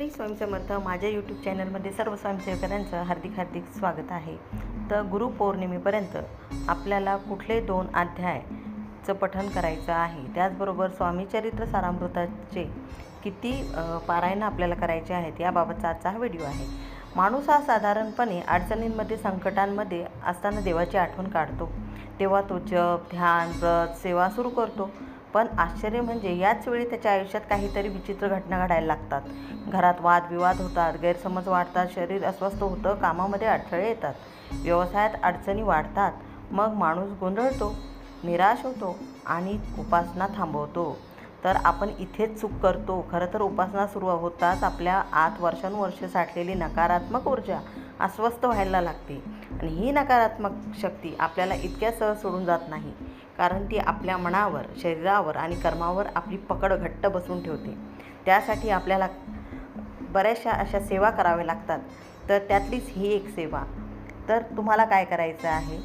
श्री स्वयंसमर्थ माझ्या यूट्यूब चॅनलमध्ये सर्व स्वयंसेवकांचं हार्दिक हार्दिक स्वागत आहे. तर गुरुपौर्णिमेपर्यंत आपल्याला कुठले दोन अध्यायचं पठन करायचं आहे त्याचबरोबर स्वामी चरित्र सारामृताचे किती अ, पारायण आपल्याला करायचे आहेत याबाबतचा आजचा हा व्हिडिओ आहे. माणूस हा साधारणपणे अडचणींमध्ये संकटांमध्ये असताना देवाची आठवण काढतो. तेव्हा तो जप ध्यान व्रत सेवा सुरू करतो. पण आश्चर्य म्हणजे याच वेळी त्याच्या आयुष्यात काहीतरी विचित्र घटना घडायला लागतात. घरात वादविवाद होतात गैरसमज वाढतात शरीर अस्वस्थ होतं कामामध्ये अडथळे येतात व्यवसायात अडचणी वाढतात मग माणूस गोंधळतो निराश होतो आणि उपासना थांबवतो. तर आपण इथेच चूक करतो. खरं तर उपासना सुरू होताच आपल्या आत वर्षानुवर्ष साठलेली नकारात्मक ऊर्जा अस्वस्थ व्हायला लागते. आणि ही नकारात्मक शक्ती आपल्याला इतक्या सहज सोडून जात नाही. कारण ती आपल्या मनावर शरीरावर आणि कर्मावर आपली पकड घट्ट बसून ठेवते. त्यासाठी आपल्याला बऱ्याचशा अशा सेवा कराव्या लागतात. तर त्यातलीच ही एक सेवा. तर तुम्हाला काय करायचं आहे?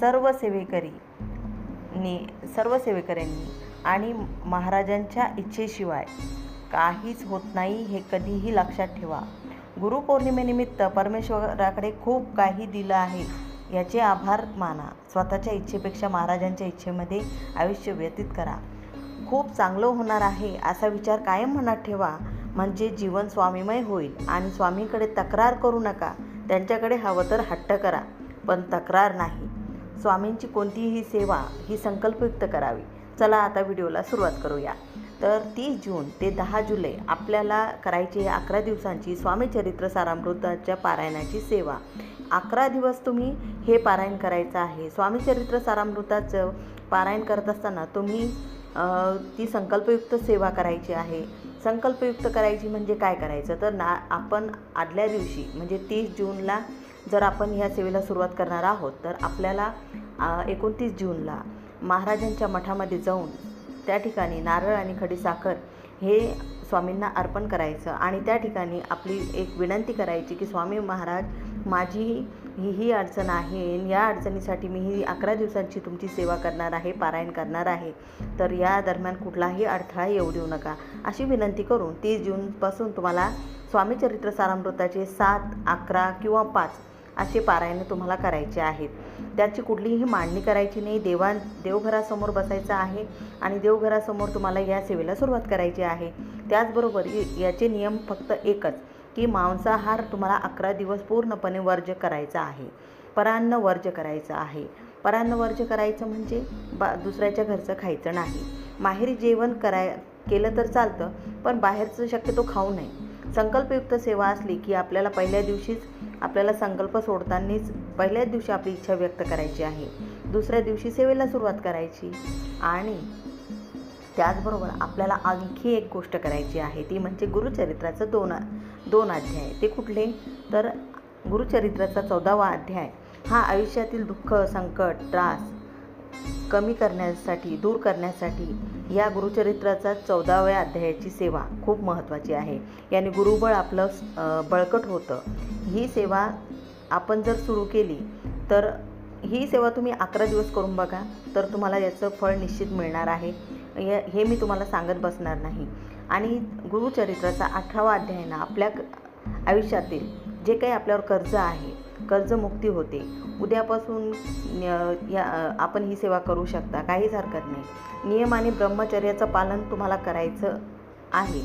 सर्व सेवेकरीनी सर्व सेवेकऱ्यांनी आणि महाराजांच्या इच्छेशिवाय काहीच होत नाही हे कधीही लक्षात ठेवा. गुरुपौर्णिमेनिमित्त परमेश्वराकडे खूप काही दिलं आहे. याचे आभार माना. स्वतःच्या इच्छेपेक्षा महाराजांच्या इच्छेमध्ये आयुष्य व्यतीत करा. खूप चांगलं होणार आहे असा विचार कायम मनात ठेवा. म्हणजे जीवन स्वामीमय होईल आणि स्वामींकडे तक्रार करू नका. त्यांच्याकडे हवं तर हट्ट करा पण तक्रार नाही. स्वामींची कोणतीही सेवा ही संकल्पयुक्त करावी. चला आता व्हिडिओला सुरुवात करूया. तर तीस जून ते दहा जुलै आपल्याला करायची अकरा दिवसांची स्वामी चरित्र सारामृताच्या पारायणाची सेवा. अकरा दिवस तुम्ही हे पारायण करायचं आहे. स्वामी चरित्र सारामृताचं पारायण करत असताना तुम्ही ती संकल्पयुक्त सेवा करायची आहे. संकल्पयुक्त करायची म्हणजे काय करायचं? तर ना आपण आदल्या दिवशी म्हणजे तीस जूनला जर आपण ह्या सेवेला सुरुवात करणार आहोत तर आपल्याला एकोणतीस जूनला महाराजांच्या मठामध्ये जाऊन त्या ठिकाणी नारळ आणि खडीसाखर हे स्वामींना अर्पण करायचं आणि त्या ठिकाणी आपली एक विनंती करायची की स्वामी महाराज माझी ही ही अडचण आहे. या अडचणीसाठी मी ही अकरा दिवसांची तुमची सेवा करणार आहे पारायण करणार आहे. तर या दरम्यान कुठलाही अडथळा येऊ देऊ नका. अशी विनंती करून तीस जूनपासून तुम्हाला स्वामी चरित्र सारामृताचे सात अकरा किंवा पाच असे पारायण तुम्हाला करायचे आहेत. त्याची कुठलीही मांडणी करायची नाही. देवा देवघरासमोर बसायचं आहे आणि देवघरासमोर तुम्हाला या सेवेला सुरुवात करायची आहे. त्याचबरोबर याचे नियम फक्त एकच. की मांसाहार तुम्हाला अकरा दिवस पूर्णपणे वर्ज्य करायचा आहे. परान्न वर्ज्य करायचं आहे. परान्न वर्ज्य करायचं म्हणजे बा दुसऱ्याच्या घरचं खायचं नाही. माहेरी जेवण कराय केलं तर चालतं पण बाहेरचं शक्यतो खाऊ नये. संकल्पयुक्त सेवा असली की आपल्याला पहिल्या दिवशीच आपल्याला संकल्प सोडतानाच पहिल्याच दिवशी आपली इच्छा व्यक्त करायची आहे. दुसऱ्या दिवशी सेवेला सुरुवात करायची. आणि त्याचबरोबर आपल्याला आणखी एक गोष्ट करायची आहे ती म्हणजे गुरुचरित्राचं दोन दोन अध्याय. ते कुठले? तर गुरुचरित्राचा चौदावा अध्याय. हा आयुष्यातील दुःख संकट त्रास कमी करण्यासाठी दूर करण्यासाठी या गुरुचरित्राचा चौदाव्या अध्यायाची सेवा खूप महत्त्वाची आहे. याने गुरुबळ आपलं बळकट होतं. ही सेवा आपण जर सुरू केली तर ही सेवा तुम्ही अकरा दिवस करून बघा तर तुम्हाला याचं फळ निश्चित मिळणार आहे. हे हे मी तुम्हाला सांगत बसणार नाही. आणि गुरुचरित्राचा अठरावा अध्याय ना आपल्या आयुष्यातील जे काही आपल्यावर कर्ज आहे कर्जमुक्ती होते. उद्यापासून या आपण ही सेवा करू शकता. काहीच हरकत नाही. नियम आणि ब्रह्मचर्याचं पालन तुम्हाला करायचं आहे.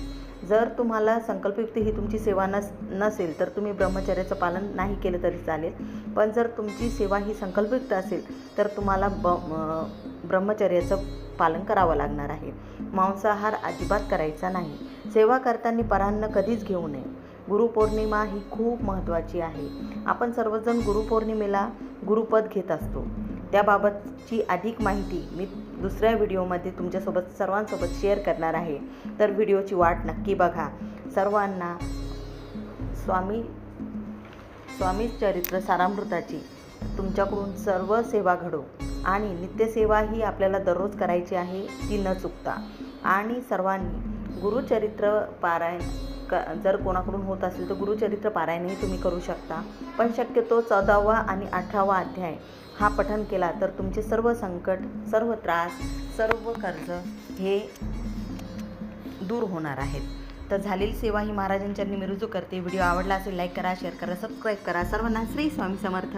जर तुम्हाला संकल्पयुक्त ही तुमची सेवा नस नसेल तर तुम्ही ब्रह्मचर्याचं पालन नाही केलं तरी चालेल. पण जर तुमची सेवा ही संकल्पयुक्त असेल तर तुम्हाला ब ब्रह्मचर्याचं पालन करावं लागणार आहे. मांसाहार अजिबात करायचा नाही. सेवा करताना परान्न कधीच घेऊ नये. गुरुपौर्णिमा ही खूप महत्त्वाची आहे. आपण सर्वजण गुरुपौर्णिमेला गुरुपद घेत असतो. त्याबाबतची अधिक माहिती मी दुसऱ्या व्हिडिओमध्ये तुमच्यासोबत सर्वांसोबत शेअर करणार आहे. तर व्हिडिओची वाट नक्की बघा. सर्वांना स्वामी स्वामी चरित्र सारामृताची तुमच्याकडून सर्व सेवा घडो. आणि नित्यसेवा ही आपल्याला दररोज करायची आहे ती न चुकता. आणि सर्वांनी गुरुचरित्र पारायण क जर कोणाकडून होत असेल तर गुरुचरित्र पारायणही तुम्ही करू शकता. पण शक्यतो चौदावा आणि अठरावा अध्याय हा पठन केला तर तुमचे सर्व संकट सर्व त्रास सर्व कर्ज हे दूर होणार आहेत. तर झालेली सेवा ही महाराजांच्या मी रुजू करते. व्हिडिओ आवडला असेल लाईक करा शेअर करा सबस्क्राईब करा. सर्वांना श्री स्वामी समर्थ.